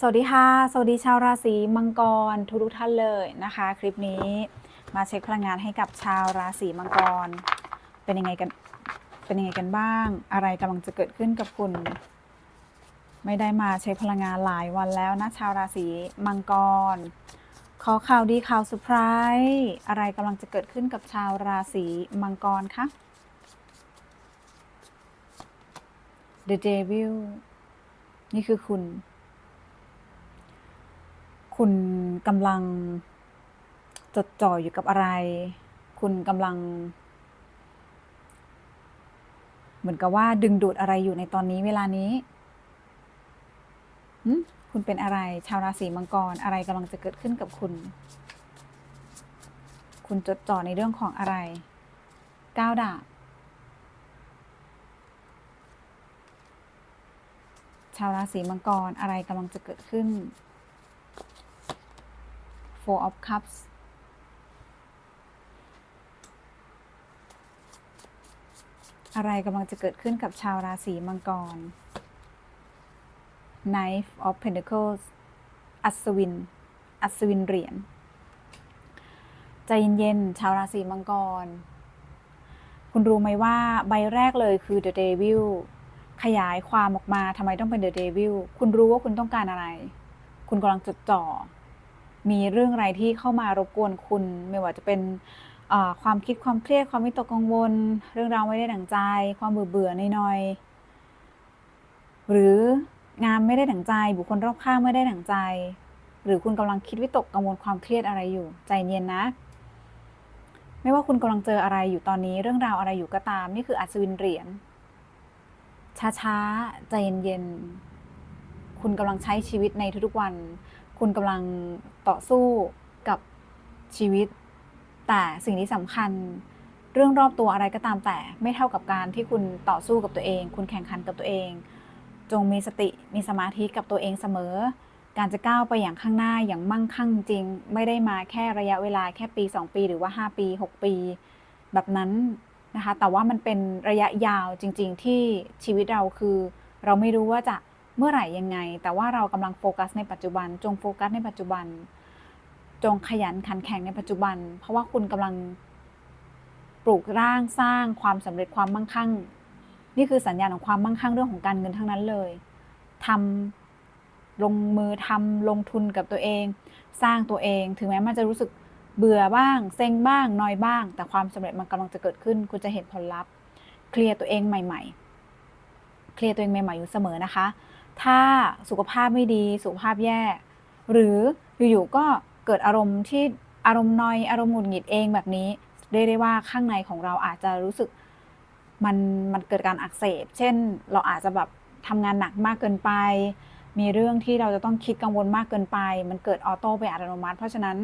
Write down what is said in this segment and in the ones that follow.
สวัสดีค่ะ สวัสดีชาวราศีมังกรทุกทุกท่านเลยนะคะ คลิปนี้มาเช็คพลังงานให้กับชาวราศีมังกร เป็นยังไงกันเป็นยังไงกันบ้าง อะไรกำลังจะเกิดขึ้นกับคุณ ไม่ได้มาเช็คพลังงานหลายวันแล้วนะชาวราศีมังกร ขอข่าวดีข่าวเซอร์ไพรส์อะไรกำลังจะเกิดขึ้นกับชาวราศีมังกรคะ The Devil นี่คือคุณ คุณกำลังจดจ่ออยู่กับอะไร คุณกำลัง เหมือนกับว่าดึงดูดอะไรอยู่ในตอนนี้เวลานี้คุณเป็นอะไร ชาวราศีมังกร อะไรกำลังจะเกิดขึ้นกับคุณ คุณจดจ่อในเรื่องของอะไรก้าวดาบชาวราศีมังกร อะไรกำลังจะเกิดขึ้น Four of Cups อะไรกำลังจะเกิดขึ้นกับชาวราศีมังกร Knife of Pentacles อัศวิน อัศวินเหรียญ ใจเย็นๆ ชาวราศีมังกร คุณรู้ไหมว่าใบแรกเลยคือ The Devil ขยายความออกมาทำไมต้องเป็น The Devil คุณรู้ว่าคุณต้องการอะไร คุณกำลังจดจ่อ มีเรื่องอะไรที่เข้ามารบกวนคุณ ไม่ว่าจะเป็นความคิดความเครียดความวิตกกังวล เรื่องราวไม่ได้ดั่งใจ ความเบื่อเบื่อน้อยๆหรืองานไม่ได้ดั่งใจ บุคคลรอบข้างไม่ได้ดั่งใจ หรือคุณกำลังคิดวิตกกังวลความเครียดอะไรอยู่ ใจเย็นนะ ไม่ว่าคุณกำลังเจออะไรอยู่ตอนนี้เรื่องราวอะไรอยู่ก็ตาม นี่คืออัศวินเหรียญช้าๆ ใจเย็นๆคุณกำลังใช้ชีวิตในทุกๆวัน คุณกำลังต่อสู้กับชีวิต แต่สิ่งที่สำคัญ เรื่องรอบตัวอะไรก็ตามแต่ไม่เท่ากับการที่คุณต่อสู้กับตัวเอง คุณแข่งขันกับตัวเอง จงมีสติมีสมาธิกับตัวเองเสมอ การจะก้าวไปอย่างข้างหน้าอย่างมั่งคั่งจริง ไม่ได้มาแค่ระยะเวลาแค่ปี 2 ปี หรือว่า 5 ปี 6 ปี แบบนั้นนะคะแต่ว่ามันเป็นระยะยาวจริง ๆ ที่ชีวิตเราคือ เราไม่รู้ว่าจะ เมื่อไหร่ยังไง แต่ว่าเรากำลังโฟกัสในปัจจุบัน จงโฟกัสในปัจจุบัน จงขยันขันแข็งในปัจจุบัน เพราะว่าคุณกำลังปลูกร่างสร้างความสำเร็จความมั่งคั่ง นี่คือสัญญาณของความมั่งคั่งเรื่องของการเงินทั้งนั้นเลยทำลงมือทำลงทุนกับตัวเอง สร้างตัวเอง ถึงแม้มันจะรู้สึกเบื่อบ้าง เซ็งบ้างนอยบ้าง แต่ความสำเร็จมันกำลังจะเกิดขึ้น คุณจะเห็นผลลัพธ์ เคลียร์ตัวเองใหม่ ๆ เคลียร์ตัวเองใหม่ๆอยู่เสมอนะคะ ถ้าสุขภาพไม่ดีสุขภาพแย่ หรืออยู่ๆก็เกิดอารมณ์ที่อารมณ์นอยอารมณ์หงุดหงิดเองแบบนี้เรียกได้ว่าข้างในของเราอาจจะรู้สึกมันมันเกิดการอักเสบ เช่น เราอาจจะแบบทำงานหนักมากเกินไป มีเรื่องที่เราจะต้องคิดกังวลมากเกินไป มันเกิดออโต้ไปอัตโนมัติ เพราะฉะนั้น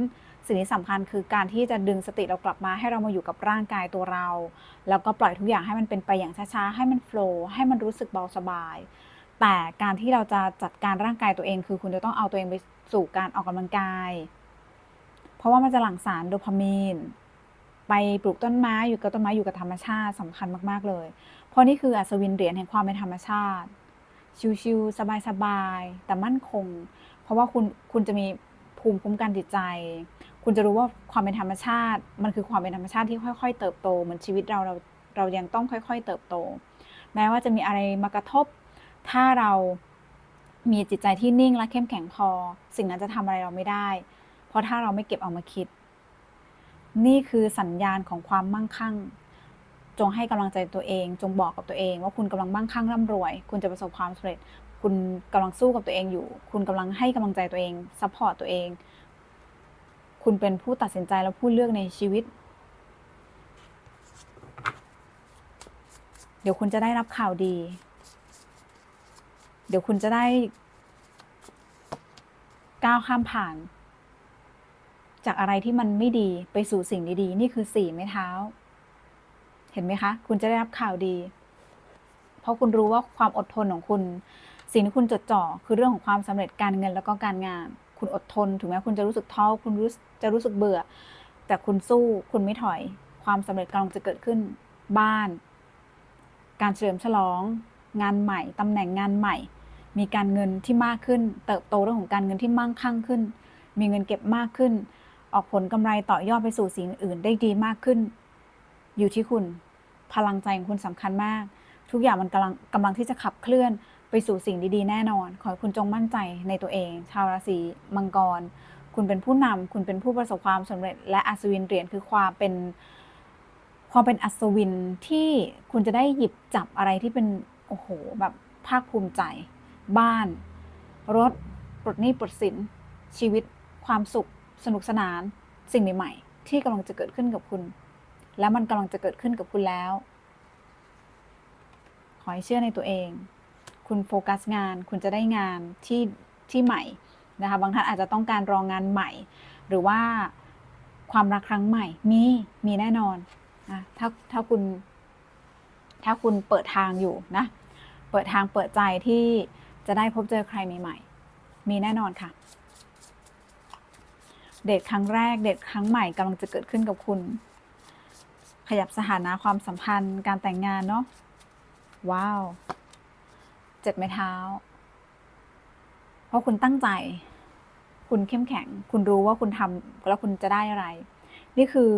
สิ่งที่สำคัญคือการที่จะดึงสติเรากลับมาให้เรามาอยู่กับร่างกายตัวเรา แล้วก็ปล่อยทุกอย่างให้มันเป็นไปอย่างช้าๆ ให้มันโฟล์ให้มันรู้สึกเบาสบาย แต่การที่เราจะจัดการร่างกายตัวเองคือคุณจะต้องเอาตัวเองไปสู่การออกกำลังกาย เพราะว่ามันจะหลั่งสารโดพามีน ไปปลูกต้นไม้อยู่กับต้นไม้อยู่กับธรรมชาติสำคัญมากๆเลย เพราะนี่คืออัศวินเหรียญแห่งความเป็นธรรมชาติ ชิวๆสบายๆแต่มั่นคง เพราะว่าคุณคุณจะมีภูมิคุ้มกันจิตใจ คุณจะรู้ว่าความเป็นธรรมชาติ มันคือความเป็นธรรมชาติที่ค่อย ๆ เติบโตเหมือนชีวิตเราเราเรายังต้องค่อย ๆ เติบโต แม้ว่าจะมีอะไรมากระทบ ถ้าเรามีจิตใจที่นิ่งและเข้มแข็งพอ สิ่งนั้นจะทำอะไรเราไม่ได้ เพราะถ้าเราไม่เก็บเอามาคิด นี่คือสัญญาณของความมั่งคั่ง จงให้กำลังใจตัวเอง จงบอกกับตัวเอง ว่าคุณกำลังมั่งคั่งร่ำรวย คุณจะประสบความสำเร็จ คุณกำลังสู้กับตัวเองอยู่ คุณกำลังให้กำลังใจตัวเองซัพพอร์ตตัวเอง คุณเป็นผู้ตัดสินใจและผู้เลือกในชีวิต เดี๋ยวคุณจะได้รับข่าวดี เดี๋ยวคุณจะได้ก้าวข้ามผ่าน จากอะไรที่มันไม่ดีไปสู่สิ่งดีๆ นี่คือสี่ไม้เท้า เห็นไหมคะ คุณจะได้รับข่าวดี เพราะคุณรู้ว่าความอดทนของคุณ สิ่งที่คุณจดจ่อคือเรื่องของความสำเร็จการเงินแล้วก็การงาน คุณอดทนถึงแม้คุณจะรู้สึกท้อคุณรู้จะรู้สึกเบื่อ แต่คุณสู้คุณไม่ถอย ความสำเร็จกำลังจะเกิดขึ้น บ้าน การเฉลิมฉลอง งานใหม่ตำแหน่งงานใหม่ มีการเงินที่มากขึ้น เติบโตเรื่องของการเงินที่มั่งคั่งขึ้น มีเงินเก็บมากขึ้น ออกผลกำไรต่อยอดไปสู่สิ่งอื่นได้ดีมากขึ้น อยู่ที่คุณ พลังใจของคุณสำคัญมาก ทุกอย่างมันกำลังกำลังที่จะขับเคลื่อนไปสู่สิ่งดีๆ แน่นอน ขอให้คุณจงมั่นใจในตัวเอง ชาวราศีมังกร คุณเป็นผู้นำคุณเป็นผู้ประสบความสำเร็จ และอัศวินเหรียญคือความเป็นความเป็นอัศวินที่คุณจะได้หยิบจับอะไรที่เป็นโอ้โหแบบภาคภูมิใจ บ้าน รถ ปลดหนี้ปลดสิน ชีวิต ความสุข สนุกสนาน สิ่งใหม่ๆ ที่กำลังจะเกิดขึ้นกับคุณ และมันกำลังจะเกิดขึ้นกับคุณแล้ว ขอให้เชื่อในตัวเอง คุณโฟกัสงาน คุณจะได้งานที่ที่ใหม่นะคะ บางท่านอาจจะต้องการรองงานใหม่ หรือว่าความรักครั้งใหม่ มี มีแน่นอนนะถ้าถ้าคุณ ถ้าคุณเปิดทางอยู่นะ เปิดทางเปิดใจที่ จะได้พบเจอใครใหม่ๆ มีแน่นอนค่ะ เดทครั้งแรก เดทครั้งใหม่กำลังจะเกิดขึ้นกับคุณ ขยับสถานะความสัมพันธ์การแต่งงานเนาะ ว้าว เจ็บไม้เท้า เพราะคุณตั้งใจ คุณเข้มแข็ง คุณรู้ว่าคุณทำแล้วคุณจะได้อะไร นี่คือ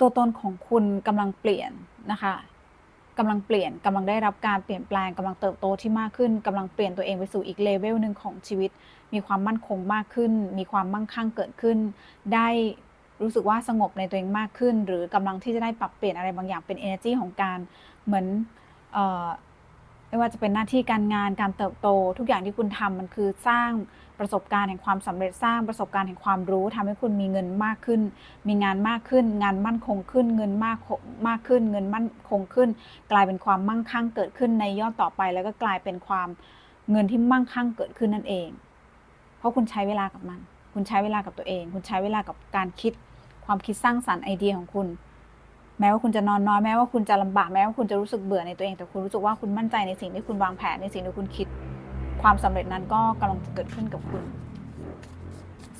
ตัวตนของคุณกำลังเปลี่ยนนะคะ กำลังเปลี่ยนกำลังได้รับการเปลี่ยนแปลงกำลังเติบโตที่มากขึ้นกำลังเปลี่ยนตัวเองไปสู่อีกเลเวลหนึ่งของชีวิต มีความมั่นคงมากขึ้น มีความมั่งคั่งเกิดขึ้น ได้รู้สึกว่าสงบในตัวเองมากขึ้น หรือกำลังที่จะได้ปรับเปลี่ยนอะไรบางอย่างเป็น energy ของการเหมือนเอ่อ ไม่ว่าจะเป็นหน้าที่การงานการเติบโต ทุกอย่างที่คุณทำมันคือสร้างประสบการณ์แห่งความสำเร็จสร้างประสบการณ์แห่งความรู้ทำให้คุณมีเงินมากขึ้น มีงานมากขึ้น งานมั่นคงขึ้น เงินมากมากขึ้น เงินมั่นคงขึ้น กลายเป็นความมั่งคั่งเกิดขึ้นในยอดต่อไป แล้วก็กลายเป็นความเงินที่มั่งคั่งเกิดขึ้นนั่นเอง เพราะคุณใช้เวลากับมัน คุณใช้เวลากับตัวเอง คุณใช้เวลากับการคิด ความคิดสร้างสรรค์ไอเดียของคุณ แม้ว่าคุณจะนอนน้อยแม้ว่าคุณจะลำบากแม้ว่าคุณจะรู้สึกเบื่อในตัวเองแต่คุณรู้สึกว่าคุณมั่นใจในสิ่งที่คุณวางแผนในสิ่งที่คุณคิด ความสำเร็จนั้นก็กำลังจะเกิดขึ้นกับคุณ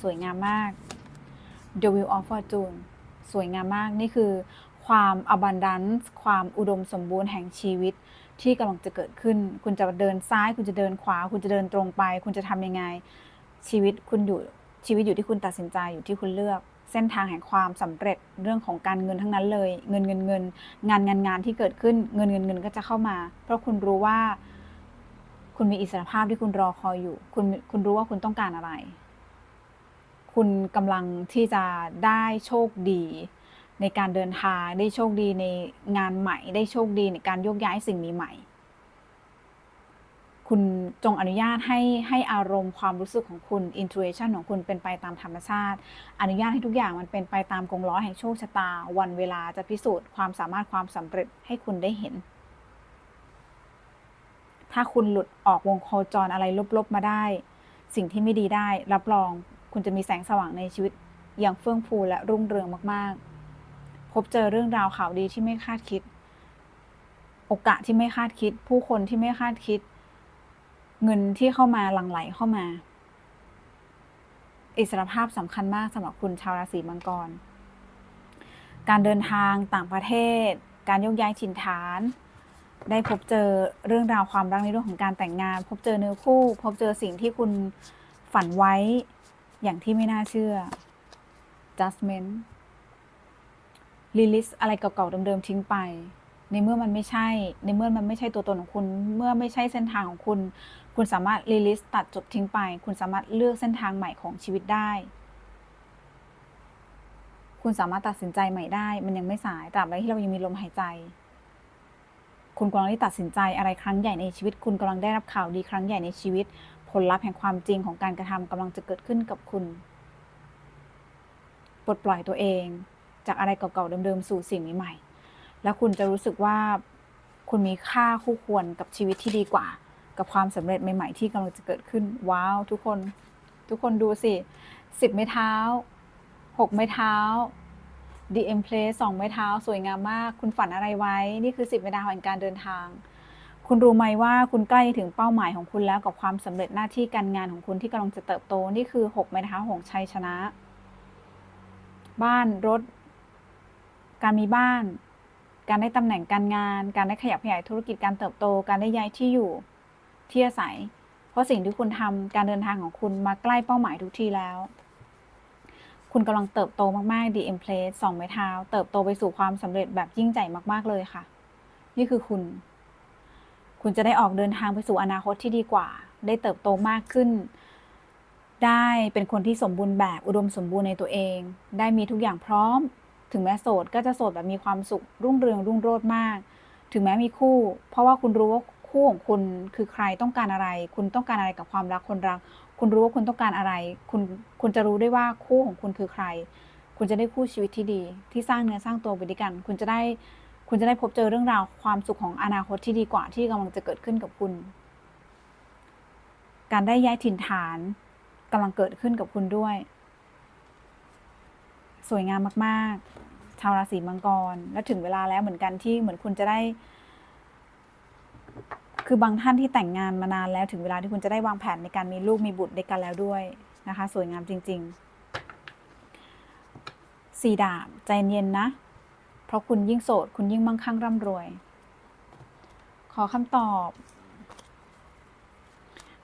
สวยงามมาก The Wheel of Fortune สวยงามมากนี่คือ ความ abundance ความอุดมสมบูรณ์แห่งชีวิตที่กำลังจะเกิดขึ้น คุณจะเดินซ้าย คุณจะเดินขวา คุณจะเดินตรงไป คุณจะทำยังไง ชีวิตคุณอยู่ชีวิตอยู่ที่คุณตัดสินใจอยู่ที่คุณเลือก เส้นทางแห่งความสำเร็จเรื่องของการเงินทั้งนั้นเลย เงินเงินเงิน งานงานงานที่เกิดขึ้นเงินเงินเงินก็จะเข้ามา เพราะคุณรู้ว่า คุณมีอิสรภาพที่คุณรอคอยอยู่ คุณคุณรู้ว่าคุณต้องการอะไร คุณกำลังที่จะได้โชคดี ในการเดินทางได้โชคดีในงานใหม่ ได้โชคดีในการโยกย้ายสิ่งใหม่ คุณจงอนุญาตให้ให้อารมณ์ความรู้สึกของคุณ intuition ของคุณเป็นไปตามธรรมชาติ อนุญาตให้ทุกอย่างมันเป็นไปตามกงล้อแห่งโชคชะตา วันเวลาจะพิสูจน์ความสามารถความสำเร็จให้คุณได้เห็น ถ้าคุณหลุดออกวงโคจรอะไรลบๆมาได้ สิ่งที่ไม่ดีได้ รับรองคุณจะมีแสงสว่างในชีวิต อย่างเฟื่องฟูและรุ่งเรืองมากๆ พบเจอเรื่องราวข่าวดีที่ไม่คาดคิด โอกาสที่ไม่คาดคิด ผู้คนที่ไม่คาดคิด เงินที่เข้ามาหลั่งไหลเข้ามา อิสรภาพสำคัญมากสำหรับคุณชาวราศีมังกร การเดินทางต่างประเทศ การยกย้ายถิ่นฐาน ได้พบเจอเรื่องราวความรักในเรื่องของการแต่งงาน พบเจอเนื้อคู่ พบเจอสิ่งที่คุณฝันไว้อย่างที่ไม่น่าเชื่อ judgment release อะไรเก่าๆเดิมๆทิ้งไป ในเมื่อมันไม่ใช่ ในเมื่อมันไม่ใช่ตัวตนของคุณ เมื่อไม่ใช่เส้นทางของคุณ คุณสามารถ release ตัดจบทิ้งไป คุณสามารถเลือกเส้นทางใหม่ของชีวิตได้ คุณสามารถตัดสินใจใหม่ได้ มันยังไม่สายตราบใดที่เรายังมีลมหายใจ คุณกำลังได้ตัดสินใจอะไรครั้งใหญ่ในชีวิต คุณกำลังได้รับข่าวดีครั้งใหญ่ในชีวิต ผลลัพธ์แห่งความจริงของการกระทำกำลังจะเกิดขึ้นกับคุณปลดปล่อยตัวเอง จากอะไรเก่าๆเดิมๆสู่สิ่งใหม่ๆ แล้วคุณจะรู้สึกว่าคุณมีค่าคู่ควรกับชีวิตที่ดีกว่า กับความสำเร็จใหม่ ๆ ที่กำลังจะเกิดขึ้น ว้าว ทุกคนทุกคนดูสิสิบไม้เท้าหกไม้เท้า DM Play สองไม้เท้า สวยงามมาก คุณฝันอะไรไว้ นี่คือสิบไม้เท้าแห่งการเดินทาง คุณรู้ไหมว่าคุณใกล้ถึงเป้าหมายของคุณแล้วกับความสำเร็จหน้าที่การงานของคุณที่กำลังจะเติบโตนี่คือหกไม้เท้าของชัยชนะ บ้านรถ การมีบ้าน การได้ตำแหน่งการงาน การได้ขยับขยายธุรกิจการเติบโต การได้ย้ายที่อยู่ที่อาศัย เพราะสิ่งที่คุณทำการเดินทางของคุณมาใกล้เป้าหมายทุกทีแล้ว คุณกำลังเติบโตมากๆ The Empress สองไม้เท้า เติบโตไปสู่ความสำเร็จแบบยิ่งใหญ่มากๆเลยค่ะ นี่คือคุณ คุณจะได้ออกเดินทางไปสู่อนาคตที่ดีกว่า ได้เติบโตมากขึ้น ได้เป็นคนที่สมบูรณ์แบบอุดมสมบูรณ์ในตัวเอง ได้มีทุกอย่างพร้อม ถึงแม้โสดก็จะโสดแบบมีความสุขรุ่งเรืองรุ่งโรจน์มาก ถึงแม้มีคู่ เพราะว่าคุณรู้ว่าคู่ของคุณคือใครต้องการอะไร คุณต้องการอะไรกับความรักคนรัก คุณรู้ว่าคุณต้องการอะไร คุณคุณจะรู้ได้ว่าคู่ของคุณคือใคร คุณจะได้คู่ชีวิตที่ดี ที่สร้างเนื้อสร้างตัวไปด้วยกัน คุณจะได้คุณจะได้พบเจอเรื่องราวความสุขของอนาคตที่ดีกว่าที่กำลังจะเกิดขึ้นกับคุณ การได้ย้ายถิ่นฐานกำลังเกิดขึ้นกับคุณด้วย สวยงามมากๆ ชาวราศีมังกร และถึงเวลาแล้วเหมือนกันที่เหมือนคุณจะได้ คือบางท่านที่แต่งงานมานานแล้วถึงเวลาที่คุณจะได้วางแผนในการมีลูกมีบุตรด้วยกันแล้วด้วยนะคะ สวยงามจริง ๆ สี่ดาบใจเย็นนะ เพราะคุณยิ่งโสด คุณยิ่งมั่งคั่งร่ำรวย ขอคำตอบ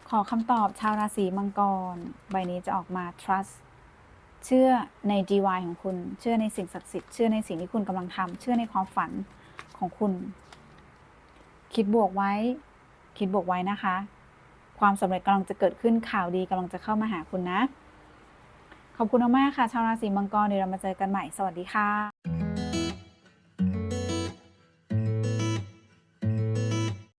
ขอคำตอบชาวราศีมังกร ใบนี้จะออกมา trust เชื่อใน DY ของคุณ เชื่อในสิ่งศักดิ์สิทธิ์ เชื่อในสิ่งที่คุณกำลังทำเชื่อในความฝันของคุณ คิดบวกไว้ คิดบวกไว้นะคะ ความสำเร็จกำลังจะเกิดขึ้น ข่าวดีกำลังจะเข้ามาหาคุณนะ ขอบคุณมากค่ะ ชาวราศีมังกร เดี๋ยวเรามาเจอกันใหม่ สวัสดีค่ะ